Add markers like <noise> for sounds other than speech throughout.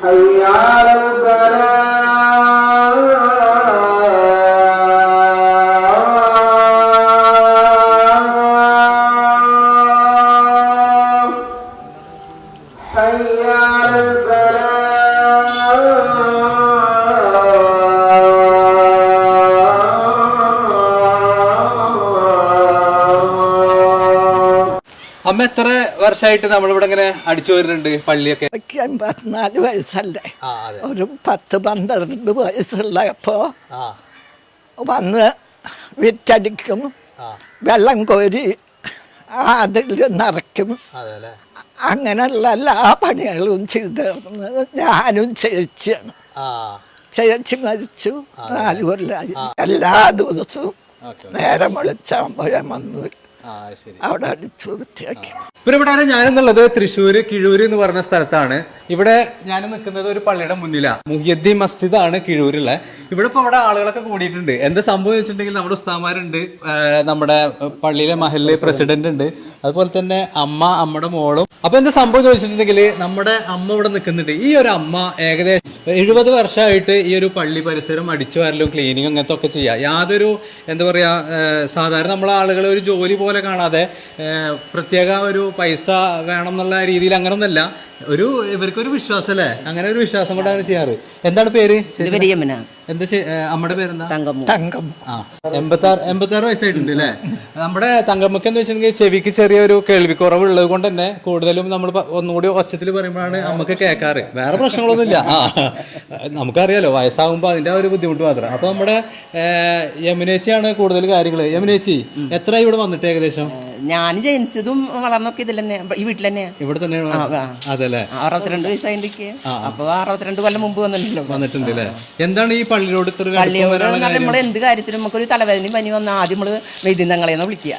Hallelujah. അമ്മ എത്ര വർഷമായിട്ട് നമ്മളിവിടെ ഇങ്ങനെ അടിച്ചു വരുന്നുണ്ട് പള്ളിയൊക്കെ? എനിക്ക് അമ്പത്തിനാല് വയസ്സല്ലേ. ഒരു പത്ത് പന്ത്രണ്ട് വയസ്സുള്ളപ്പോ വന്ന് വിറ്റടിക്കും. വെള്ളം കോരി അതിൽ നിറയ്ക്കും. അങ്ങനെയുള്ള എല്ലാ പണികളും ചെയ്തിരുന്നത് ഞാനും ചേച്ചിയാണ്. ചേച്ചി മരിച്ചു. നാല് കൊല്ലായി. എല്ലാ ദിവസവും നേരം വിളിച്ചാൽ ഞാൻ വന്നു അവിടെ അടിച്ചു വൃത്തിയാക്കി. ഇപ്പൊ ഇവിടെ ഞാനെന്നുള്ളത് തൃശ്ശൂര് കിഴൂര് എന്ന് പറഞ്ഞ സ്ഥലത്താണ്. ഇവിടെ ഞാൻ നിൽക്കുന്നത് ഒരു പള്ളിയുടെ മുന്നിലാണ് മുഹിയദ്ദീൻ മസ്ജിദ് ആണ് കിഴൂരുള്ള. ഇവിടെ ഇപ്പൊ ഇവിടെ ആളുകളൊക്കെ കൂടിയിട്ടുണ്ട്. എന്താ സംഭവം വെച്ചിട്ടുണ്ടെങ്കിൽ നമ്മുടെ ഉസ്താമാരുണ്ട് നമ്മുടെ പള്ളിയിലെ മഹലിലെ പ്രസിഡന്റ് ഉണ്ട്. അതുപോലെ തന്നെ അമ്മ അമ്മയുടെ മോളും. അപ്പൊ എന്താ സംഭവം ചോദിച്ചിട്ടുണ്ടെങ്കിൽ നമ്മുടെ അമ്മ ഇവിടെ നിൽക്കുന്നുണ്ട്. ഈ ഒരു അമ്മ ഏകദേശം എഴുപത് വർഷമായിട്ട് ഈ ഒരു പള്ളി പരിസരം അടിച്ചു വരലും ക്ലീനിങ് അങ്ങനത്തെ ഒക്കെ ചെയ്യാം. യാതൊരു എന്താ പറയാ സാധാരണ നമ്മളെ ആളുകൾ ഒരു ജോലി പോലെ കാണാതെ പ്രത്യേക ഒരു പൈസ വേണം എന്നുള്ള രീതിയിൽ അങ്ങനൊന്നല്ല. ഒരു ഇവർക്കൊരു വിശ്വാസം അല്ലേ അങ്ങനെ ഒരു വിശ്വാസം കൊണ്ടാണ് ചെയ്യാറ്. എന്താണ് പേര്? എന്താ അമ്മയുടെ പേരെന്താ? തങ്കം ആ എൺപത്താറ് എൺപത്താറ് വയസ്സായിട്ടുണ്ട് അല്ലേ നമ്മുടെ തങ്കമ്മക്ക് എന്ന് വെച്ചിട്ടുണ്ടെങ്കിൽ ചെവിക്ക് ചെറിയൊരു കേൾവിക്കുറവുള്ളത് കൊണ്ട് തന്നെ കൂടുതലും നമ്മൾ ഒന്നുകൂടി ഒച്ചത്തിൽ പറയുമ്പോഴാണ് നമുക്ക് കേൾക്കാറ്. വേറെ പ്രശ്നങ്ങളൊന്നുമില്ല. ആ നമുക്കറിയാലോ വയസ്സാകുമ്പോൾ അതിന്റെ ഒരു ബുദ്ധിമുട്ട് മാത്രം. അപ്പൊ നമ്മുടെ യമുനേച്ചിയാണ് കൂടുതൽ കാര്യങ്ങൾ യമുനേച്ചി എത്ര ഇവിടെ വന്നിട്ട് ഏകദേശം? ഞാൻ ജനിച്ചതും വളർന്നൊക്കെ ഇതിൽ തന്നെ ഈ വീട്ടിൽ തന്നെ ഇവിടെ തന്നെയാണ്. അറുപത്തിരണ്ട് വയസ്സായിട്ട് അപ്പൊ അറുപത്തിരണ്ട് കൊല്ലം മുമ്പ് വന്നിട്ടുണ്ടല്ലോ? വന്നിട്ടുണ്ട് അല്ലേ എന്താണ് ഈ പള്ളിയോട് പള്ളിയോട് നമ്മൾ എന്ത് കാര്യത്തിലും നമുക്കൊരു തലവേദനയും പനി വന്നാൽ ആദ്യം നമ്മൾ വൈദ്യങ്ങളെന്ന് വിളിക്കുക.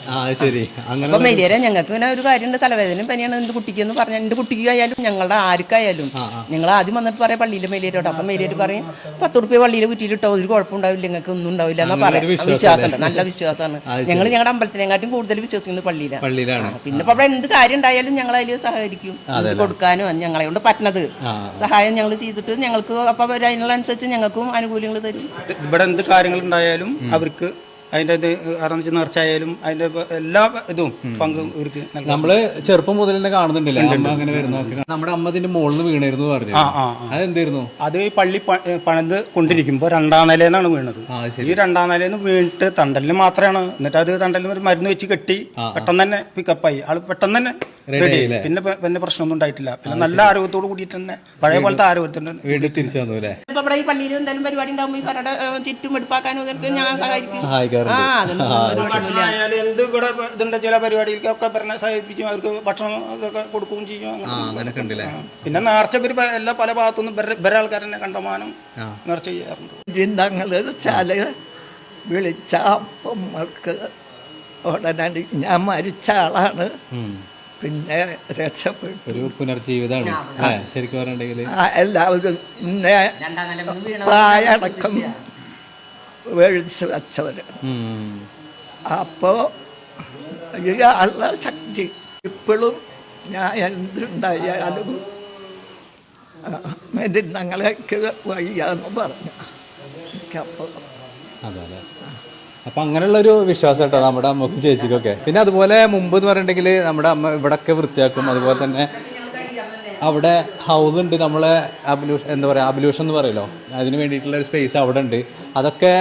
അപ്പൊ മെലിയരെ ഞങ്ങൾക്ക് ഇങ്ങനെ ഒരു കാര്യമുണ്ട്. തലവേദനയും പനിയാണ്. എന്റെ കുട്ടിക്ക് എന്ന് പറഞ്ഞാൽ എന്റെ കുട്ടിക്ക് ആയാലും ഞങ്ങളുടെ ആർക്കായാലും ഞങ്ങൾ ആദ്യം വന്നിട്ട് പറയാം പള്ളിയിലെ മെലിയരോട് അപ്പൊ മെലിയര് പറയും പത്ത് റുപ്യ പള്ളിയിൽ കുറ്റിയിലിട്ടോ ഒരു കുഴപ്പമുണ്ടാവില്ല. നിങ്ങൾക്ക് ഒന്നും ഉണ്ടാവില്ല എന്നാ പറയാം. വിശ്വാസമുണ്ട്. നല്ല വിശ്വാസമാണ്. <laughs> ഞങ്ങൾ ഞങ്ങളുടെ അമ്പലത്തിനെക്കാട്ടും കൂടുതൽ വിശ്വസിക്കുന്നത് പള്ളിയിലാണ്. പള്ളിയിലാണ്. പിന്നെ ഇപ്പൊ അവിടെ എന്ത് കാര്യം ഉണ്ടായാലും ഞങ്ങൾ അതിൽ സഹകരിക്കും. കൊടുക്കാനും ഞങ്ങളെ കൊണ്ട് പറ്റുന്നത് സഹായം ഞങ്ങൾ ചെയ്തിട്ട് ഞങ്ങൾക്ക് അപ്പൊ അതിനുള്ള അനുസരിച്ച് ഞങ്ങൾക്കും ആനുകൂല്യങ്ങൾ തരും. ഇവിടെ എന്ത് കാര്യങ്ങൾ ഉണ്ടായാലും അവർക്ക് അതിന്റെ ഇത് കാരണം വെച്ചാൽ നേർച്ചയായാലും അതിന്റെ എല്ലാ ഇതും പങ്ക് ഇവർക്ക് നമ്മൾ ചെറുപ്പം മുതൽ തന്നെ കാണുന്നുണ്ടല്ലോ? അമ്മ അങ്ങനെ വരുന്ന നമ്മുടെ അമ്മതിന്റെ മുകളിൽ വീണായിരുന്നു പറഞ്ഞു അതെന്തായിരുന്നു? അത് ഈ പള്ളി പണിത് കൊണ്ടിരിക്കുമ്പോൾ രണ്ടാം നിലയിലാണ് വീണത്. ഈ രണ്ടാം നിലയിൽ നിന്ന് വീണിട്ട് തണ്ടലിന് മാത്രമാണ്. എന്നിട്ട് അത് തണ്ടലിന് ഒരു മരുന്ന് വെച്ച് കെട്ടി പെട്ടെന്ന് തന്നെ പിക്കപ്പായി ആൾ പെട്ടെന്ന് തന്നെ പിന്നെ പിന്നെ പ്രശ്നമൊന്നും ഉണ്ടായിട്ടില്ല. പിന്നെ നല്ല ആരോഗ്യത്തോട് കൂടിയിട്ട് തന്നെ പഴയ പോലത്തെ ആരോഗ്യത്തിന്റെ വീണ്ടും തിരിച്ചു വന്നു അല്ലേ? ഇപ്പൊ ഇവിടെ ഈ പള്ളിയിൽ എന്തായാലും പരിപാടി ഉണ്ടാകുമ്പോൾ ഈ പരടെ ചുറ്റും എടുപ്പാക്കാനും ഇതൊക്കെ ഞാൻ സഹായിക്കും. സഹായിക്കാറുണ്ട്. ആ അതൊന്നും ഒരു പ്രശ്നമില്ല ആയാലും എന്ത് ഇവിടെ ഇതുണ്ട് ചില പരിപാടികൾക്കൊക്കെ പറഞ്ഞ സഹായിപ്പിക്കും. അവർക്ക് ഭക്ഷണം അതൊക്കെ കൊടുക്കുകയും ചെയ്യും. അങ്ങനെ. ആ അങ്ങനെയൊക്കെ ഉണ്ടല്ലേ? പിന്നെ നേർച്ച ഇവർ പ- എല്ലാ പല ഭാഗത്തുനിന്നും ഇവരെ ഇവരെ ആൾക്കാർ തന്നെ കണ്ടമാനം നേർച്ച ചെയ്യാറുണ്ട്. വെച്ചാൽ വിളിച്ച ഉടനടി. ഞാൻ മരിച്ച ആളാണ്. പിന്നെ രക്ഷപ്പെട്ടു. ഒരു പുനർജീവിതമാണ്. അല്ലേ? ശരിക്കും പറഞ്ഞിട്ടുണ്ടെങ്കിൽ ആ, എല്ലാവരും ഇന്നെ പായടക്കം മേടിച്ച് വെച്ചവര്. അപ്പോൾ ഇയാളുടെ ശക്തി ഇപ്പോഴും ഞാൻ എന്തുണ്ടായാലും മരുന്നങ്ങളൊക്കെ വയ്യാന്ന് പറഞ്ഞു. എനിക്കപ്പോൾ അതെ അല്ലേ അപ്പൊ അങ്ങനെയുള്ള ഒരു വിശ്വാസം കേട്ടോ നമ്മുടെ അമ്മക്കും ചേച്ചിക്കൊക്കെ. പിന്നെ അതുപോലെ മുമ്പ് എന്ന് പറഞ്ഞിട്ടുണ്ടെങ്കിൽ നമ്മുടെ അമ്മ ഇവിടൊക്കെ വൃത്തിയാക്കും. അതുപോലെ തന്നെ അവിടെ ഹൗസ് ഉണ്ട് നമ്മളെ അബ്ലൂഷൻ എന്താ പറയുക അബ്ലൂഷൻ എന്ന് പറയുമല്ലോ അതിന് വേണ്ടിയിട്ടുള്ള ഒരു സ്പേസ് അവിടെ ഉണ്ട്. അതൊക്കെ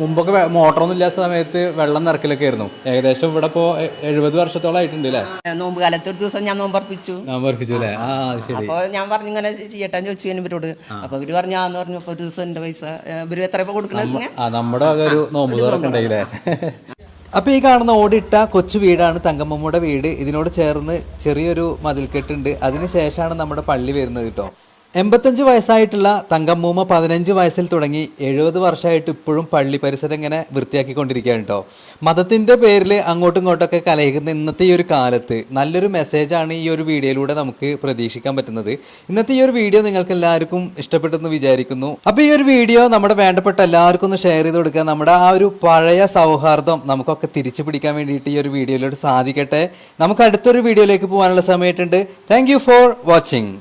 മുമ്പൊക്കെ മോട്ടറൊന്നും ഇല്ലാത്ത സമയത്ത് വെള്ളം നിറക്കലൊക്കെ ആയിരുന്നു. ഏകദേശം ഇവിടെ ഇപ്പോൾ എഴുപത് വർഷത്തോളം ആയിട്ടുണ്ട് അല്ലേ? നോമ്പ് കാലത്ത് ഒരു ദിവസം ഞാൻ നോമ്പർപ്പിച്ചു നോമ്പർപ്പിച്ചു അല്ലേ? ആ ശരി. അപ്പോൾ ഞാൻ പറഞ്ഞു ഇങ്ങനെ ചെയ്യട്ടെ ചോദിച്ചു ഇവരോട് അപ്പൊ ഇവർ പറഞ്ഞു ആന്ന് പറഞ്ഞു ഒരു ദിവസം എന്റെ പൈസ ഇവർ എത്ര ഇപ്പൊ കൊടുക്കണ ആ നമ്മുടെ ഒരു നോമ്പ് തുറക്ക് ഉണ്ടായില്ലേ അപ്പൊ ഈ കാണുന്ന ഓടിട്ട കൊച്ചു വീടാണ് തങ്കമ്മമ്മയുടെ വീട്. ഇതിനോട് ചേർന്ന് ചെറിയൊരു മതിൽക്കെട്ടുണ്ട്. അതിനുശേഷമാണ് നമ്മുടെ പള്ളി വരുന്നത് കേട്ടോ. എൺപത്തഞ്ച് വയസ്സായിട്ടുള്ള തങ്കമ്മൂമ്മ പതിനഞ്ച് വയസ്സിൽ തുടങ്ങി എഴുപത് വർഷമായിട്ട് ഇപ്പോഴും പള്ളി പരിസരം ഇങ്ങനെ വൃത്തിയാക്കിക്കൊണ്ടിരിക്കുകയാണ് കേട്ടോ. മതത്തിന്റെ പേരിൽ അങ്ങോട്ടും ഇങ്ങോട്ടൊക്കെ കലഹിക്കുന്ന ഇന്നത്തെ ഈ ഒരു കാലത്ത് നല്ലൊരു മെസ്സേജാണ് ഈ ഒരു വീഡിയോയിലൂടെ നമുക്ക് പ്രതീക്ഷിക്കാൻ പറ്റുന്നത്. ഇന്നത്തെ ഈ ഒരു വീഡിയോ നിങ്ങൾക്ക് എല്ലാവർക്കും ഇഷ്ടപ്പെട്ടെന്ന് വിചാരിക്കുന്നു. അപ്പോൾ ഈ ഒരു വീഡിയോ നമ്മുടെ വേണ്ടപ്പെട്ട എല്ലാവർക്കും ഒന്ന് ഷെയർ ചെയ്ത് കൊടുക്കുക. നമ്മുടെ ആ ഒരു പഴയ സൗഹാർദ്ദം നമുക്കൊക്കെ തിരിച്ചു പിടിക്കാൻ വേണ്ടിയിട്ട് ഈ ഒരു വീഡിയോയിലൂടെ സാധിക്കട്ടെ. നമുക്ക് അടുത്തൊരു വീഡിയോയിലേക്ക് പോകാനുള്ള സമയത്തുണ്ട് താങ്ക് ഫോർ വാച്ചിങ്